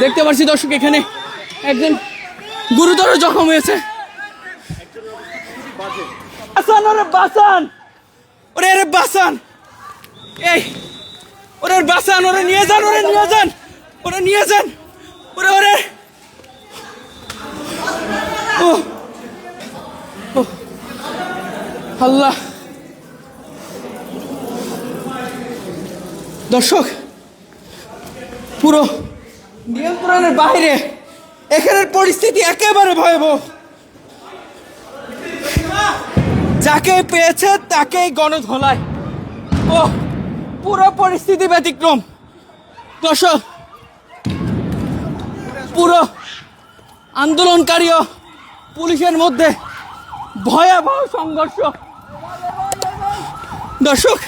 দেখতে পাচ্ছি দর্শক এখানে একজন গুরুতর জখম হয়েছে। বাসান ওরে বাসান। ওরে বাসান। এই ওরে বাসান ওরে নিয়ে যান, ওরে নিয়ে যান, ওরে নিয়ে যান, ওরে ওরে। ও আল্লাহ। দর্শক, পুরো নিয়ন্ত্রণের বাইরে, এখানের পরিস্থিতি একেবারে ভয়াবহ। যাকে পেয়েছে তাকেই গণধোলায় ও। পুরো পরিস্থিতি ব্যতিক্রম। দর্শক পুরো আন্দোলনকারী পুলিশের মধ্যে ভয়াবহ সংঘর্ষ। দর্শক,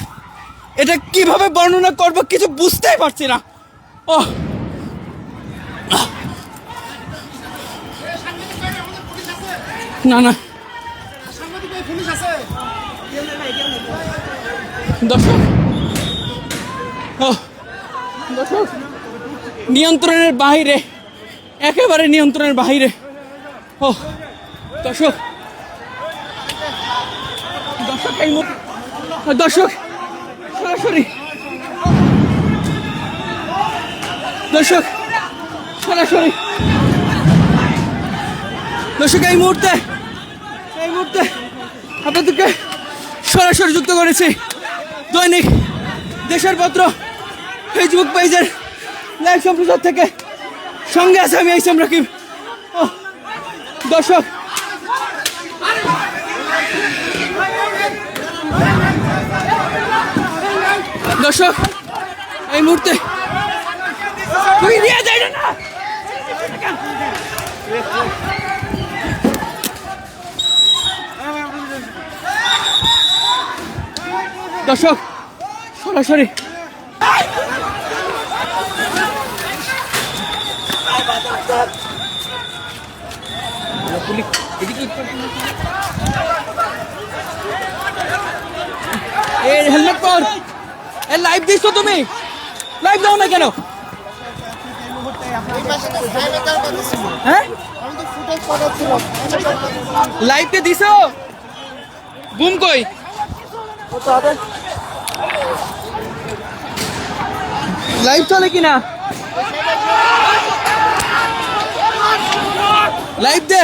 এটা কীভাবে বর্ণনা করব কিছু বুঝতেই পারছি না। ও। না না। দর্শক নিয়ন্ত্রণের বাইরে একেবারে নিয়ন্ত্রণের বাইরে ও দর্শক। দর্শক, এই দর্শক, সরাসরি। দর্শক সরাসরি। দর্শক, এই মুহূর্তে এই মুহূর্তে আপনাদেরকে সরাসরি যুক্ত করেছি দৈনিক দেশের পত্র। ফেসবুক পেজের লাইভ সম্প্রচার থেকে সঙ্গে আছে আমি এই রাকিব। দর্শক। দর্শক, এই মুহূর্তে তুই নিয়ে যাই না। দর্শক, সরাসরি এই হেলমেট পর। এ, লাইভ দিছো তুমি? লাইভ দাও না কেন? হ্যাঁ? লাইভতে দিছো? বুম কই? লাইভ চলে কিনা? লাইভ দে।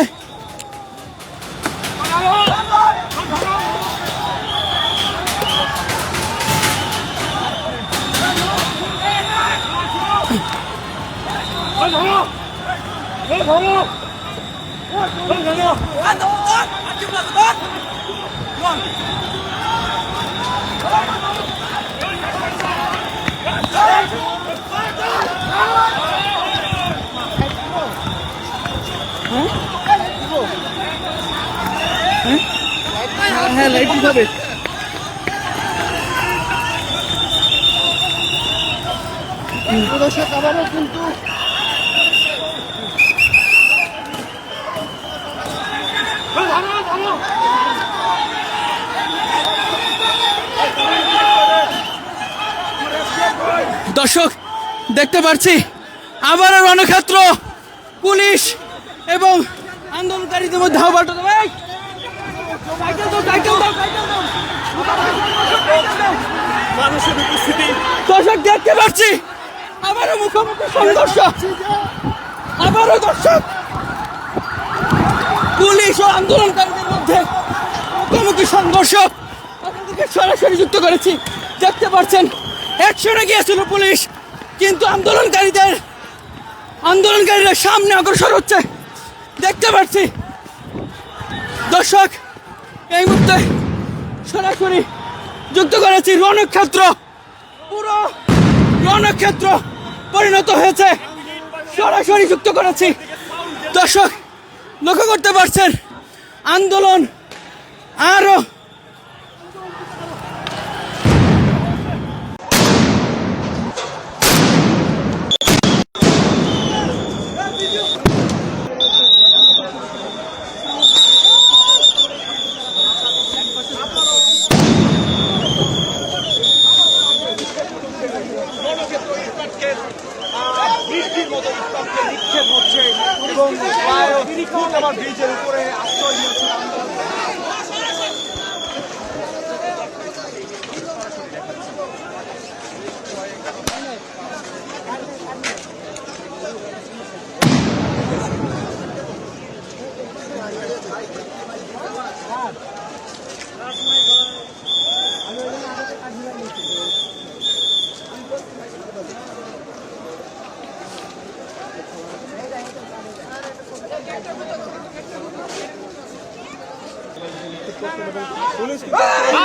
হ্যাঁ দিতে হবে দর্শক আবারও কিন্তু দর্শক দেখতে পাচ্ছি আবারও রণক্ষেত্র পুলিশ এবং আন্দোলনকারীদের মধ্যে উপস্থিতি। দর্শক দেখতে পাচ্ছি আবারও মুখোমুখি সংঘর্ষ। আবারও দর্শক আন্দোলনকারীদের মধ্যে মুখোমুখি সংঘর্ষ? আপনাদেরকে সরাসরি যুক্ত করেছি। দেখতে পাচ্ছেন একশনে গিয়েছিল পুলিশ, কিন্তু আন্দোলনকারীদের, আন্দোলনকারীরা সামনে অগ্রসর হচ্ছে। দেখতে পাচ্ছি। দর্শক, এই মুহূর্তে সরাসরি যুক্ত করেছি রণক্ষেত্র। পুরো রণক্ষেত্র পরিণত হয়েছে। সরাসরি যুক্ত করেছি। দর্শক, লক্ষ্য করতে পারছেন আন্দোলন আরও Let's go. Hey!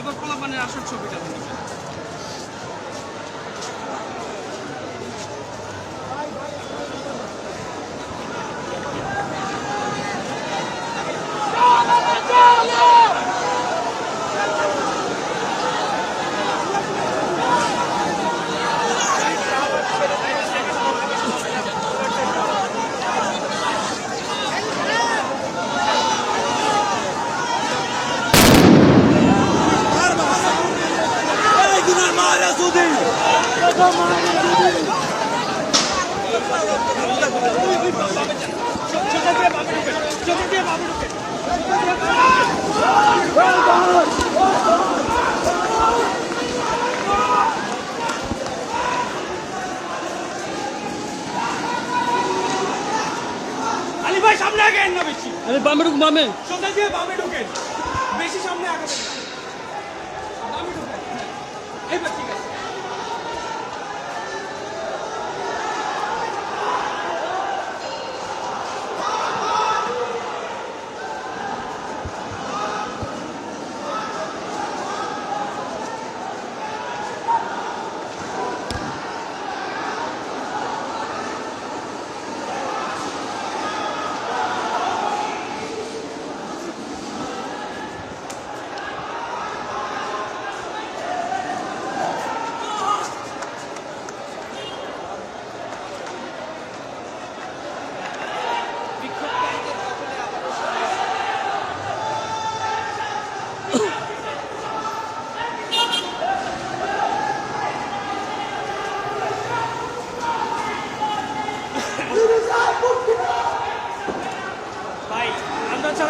এবার কলাপানের আসল ছবিটা আলী ভাই সামনে আগেন না বেশি। আরে বামে ঢুক বামে। সোজা দিয়ে বামে ঢোকেন। বেশি সামনে আগাবেন না। エンパ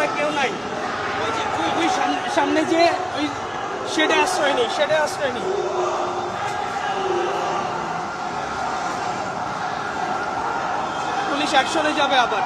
ছাড়া কেউ নাই। ওই যে তুই ওই সামনে যে ওই সেটা আশ্রয় নেই, সেটা আশ্রয় নেই। পুলিশ অ্যাকশনে যাবে আবার।